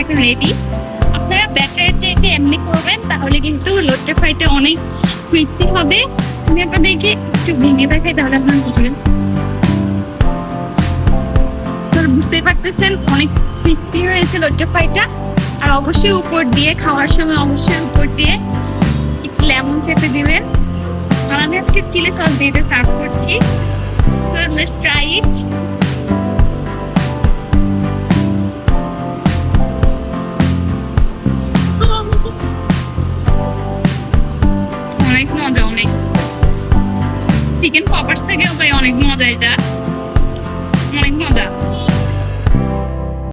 এখন রেডি আপনারা ব্যাটারের চাইতে এমনি করবেন, তাহলে কিন্তু লোটটা ফ্রাইটা অনেক ক্রিপসি হবে। আমি আপনাদেরকে একটু ভেঙে দেখাই, তাহলে আপনারা বুঝবেন। বুঝতেই পারতেছেন অনেক ক্রিস্পি হয়েছে লোটটা ফ্রাইটা আর অবশ্যই উপর দিয়ে, খাওয়ার সময় অবশ্যই উপর দিয়ে একটু লেমন চেপে দিবেন। আর আমি আজকে চিলি সস দিয়ে সার্ভ করছি। সো লেটস ট্রাই ইট অনেক মজা অনেক চিকেন পপার্স থেকেও ভাই অনেক মজা এটা।